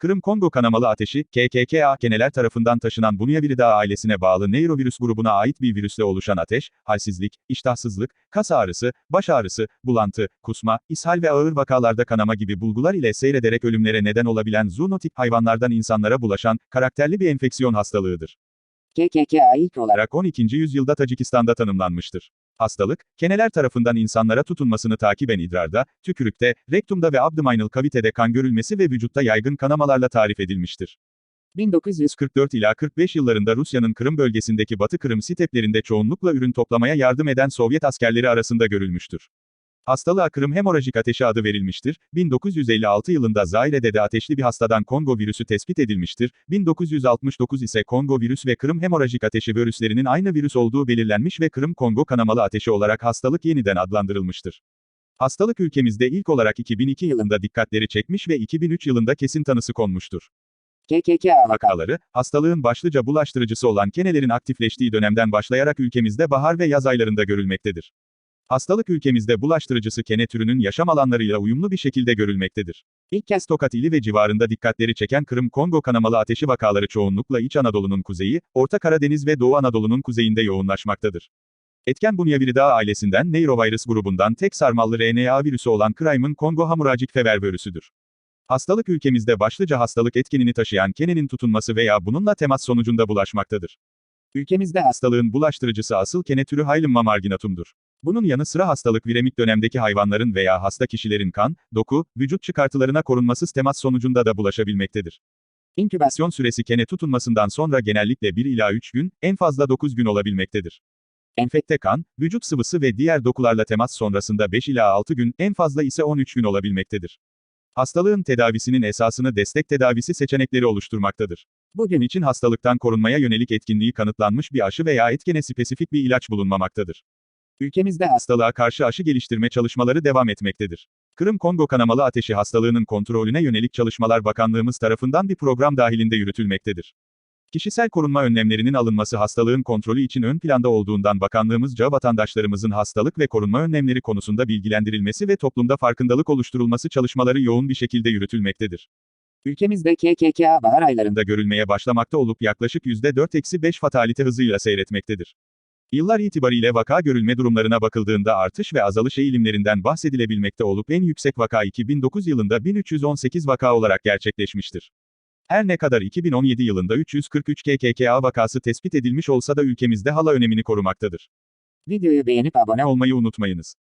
Kırım-Kongo kanamalı ateşi, KKKA keneler tarafından taşınan Bunyaviridea ailesine bağlı neirovirüs grubuna ait bir virüsle oluşan ateş, halsizlik, iştahsızlık, kas ağrısı, baş ağrısı, bulantı, kusma, ishal ve ağır vakalarda kanama gibi bulgular ile seyrederek ölümlere neden olabilen zoonotik hayvanlardan insanlara bulaşan, karakterli bir enfeksiyon hastalığıdır. KKKA ilk olarak 12. yüzyılda Tacikistan'da tanımlanmıştır. Hastalık, keneler tarafından insanlara tutunmasını takiben idrarda, tükürükte, rektumda ve abdominal kavitede kan görülmesi ve vücutta yaygın kanamalarla tarif edilmiştir. 1900 44 ila 45 yıllarında Rusya'nın Kırım bölgesindeki Batı Kırım steplerinde çoğunlukla ürün toplamaya yardım eden Sovyet askerleri arasında görülmüştür. Hastalığa Kırım hemorajik ateşi adı verilmiştir. 1956 yılında Zaire'de de ateşli bir hastadan Kongo virüsü tespit edilmiştir. 1969 ise Kongo virüs ve Kırım hemorajik ateşi virüslerinin aynı virüs olduğu belirlenmiş ve Kırım Kongo kanamalı ateşi olarak hastalık yeniden adlandırılmıştır. Hastalık ülkemizde ilk olarak 2002 yılında dikkatleri çekmiş ve 2003 yılında kesin tanısı konmuştur. Vaka Vakaları, hastalığın başlıca bulaştırıcısı olan kenelerin aktifleştiği dönemden başlayarak ülkemizde bahar ve yaz aylarında görülmektedir. Hastalık ülkemizde bulaştırıcısı kene türünün yaşam alanlarıyla uyumlu bir şekilde görülmektedir. İlk kez Tokat ili ve civarında dikkatleri çeken Kırım-Kongo kanamalı ateşi vakaları çoğunlukla İç Anadolu'nun kuzeyi, Orta Karadeniz ve Doğu Anadolu'nun kuzeyinde yoğunlaşmaktadır. Etken Bunyaviridea ailesinden Neirovirus grubundan tek sarmallı RNA virüsü olan Crimon Kongo Hemorrhagic Fever virüsüdür. Hastalık ülkemizde başlıca hastalık etkenini taşıyan kenenin tutunması veya bununla temas sonucunda bulaşmaktadır. ülkemizde Hastalığın bulaştırıcısı asıl kene türü Hyllema marginatum'dur. Bunun yanı sıra hastalık viremik dönemdeki hayvanların veya hasta kişilerin kan, doku, vücut çıkartılarına korunmasız temas sonucunda da bulaşabilmektedir. inkübasyon Süresi kene tutunmasından sonra genellikle 1 ila 3 gün, en fazla 9 gün olabilmektedir. Enfekte kan, vücut sıvısı ve diğer dokularla temas sonrasında 5 ila 6 gün, en fazla ise 13 gün olabilmektedir. Hastalığın tedavisinin esasını destek tedavisi seçenekleri oluşturmaktadır. Bugün için hastalıktan korunmaya yönelik etkinliği kanıtlanmış bir aşı veya etkene spesifik bir ilaç bulunmamaktadır. Ülkemizde hasta Hastalığa karşı aşı geliştirme çalışmaları devam etmektedir. Kırım-Kongo kanamalı ateşi hastalığının kontrolüne yönelik çalışmalar Bakanlığımız tarafından bir program dahilinde yürütülmektedir. Kişisel korunma önlemlerinin alınması hastalığın kontrolü için ön planda olduğundan bakanlığımızca vatandaşlarımızın hastalık ve korunma önlemleri konusunda bilgilendirilmesi ve toplumda farkındalık oluşturulması çalışmaları yoğun bir şekilde yürütülmektedir. ülkemizde KKKA bahar aylarında da görülmeye başlamakta olup yaklaşık %4-5 fatalite hızıyla seyretmektedir. Yıllar itibariyle vaka görülme durumlarına bakıldığında artış ve azalış eğilimlerinden bahsedilebilmekte olup en yüksek vaka 2009 yılında 1318 vaka olarak gerçekleşmiştir. Her ne kadar 2017 yılında 343 KKKA vakası tespit edilmiş olsa da ülkemizde hala önemini korumaktadır. videoyu beğenip abone olmayı unutmayınız.